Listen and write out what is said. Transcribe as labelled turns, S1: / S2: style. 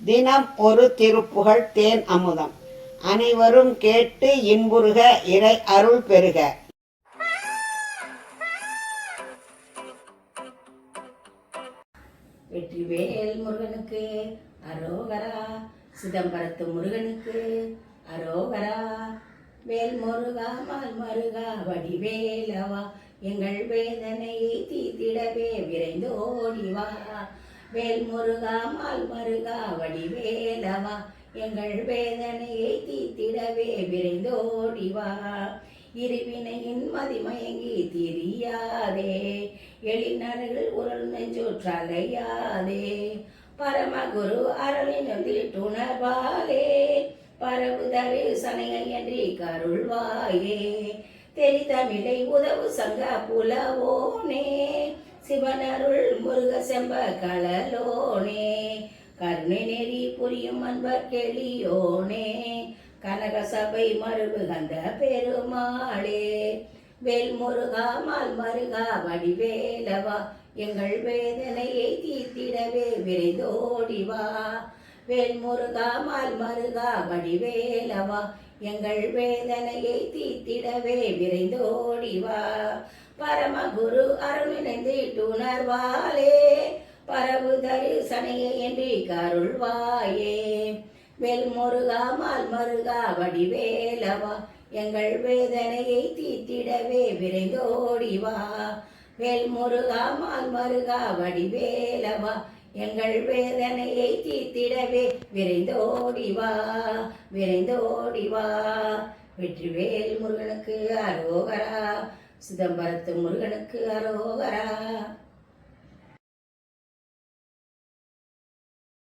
S1: தினம் ஒரு திருப்புகழ் தேன் அமுதம். அனைவரும் கேட்டு இன்புறுக இறை அருள் பெறுக.
S2: வெற்றிவேல் முருகனுக்கு அரோகரா சிதம்பரத்து முருகனுக்கு அரோகரா. வேல் முருகா மால் மருகா வடிவேலவா எங்கள் வேதனையை தீத்திடவே விரைந்து ஓடிவா வேல் முருகா மால் மருகா வடிவேலவா எங்கள் வேதனையை தீத்திடவே விரைந்தோடிவா இருவினையின் மதிமயங்கி திரியாதே எழினர்கள் உரல் நெஞ்சோற்றலையாதே பரமகுரு அருளின் துணர்வாலே பரவு தரு சனையன்றி கருள்வாயே. தெரிதமிழை உதவு சங்க புலவோனே சிவனருள் முருக செம்ப கலலோனே கருணை நெறி புரியும் அன்பர் கெளியோனே. கனக சபை மறுபுகந்த பெருமாளே. வேல் முருகா மால் மருகா வடிவேலவா எங்கள் வேதனையை தீர்த்திடவே விரைந்தோடி வா. வேல் முருகா மால் மருகா வடிவேலவா எங்கள் வேதனையை தீர்த்திடவே விரைந்தோடிவா பரமகுரு அருணிணைந்து உணர்வாலே பரவு தரிசனையை என்று கருள்வாயே. வெல் முருகா மால் மருகா வடிவேலவா எங்கள் வேதனையை தீத்திடவே விரைந்தோடிவா வேல் முருகா மால் மருகா வடிவேலவா எங்கள் வேதனையை தீத்திடவே விரைந்தோடிவா வா. வா. வெற்றிவேல் முருகனுக்கு அரோகரா. சிதம்பரத்து முருகனுக்கு அரோகரா.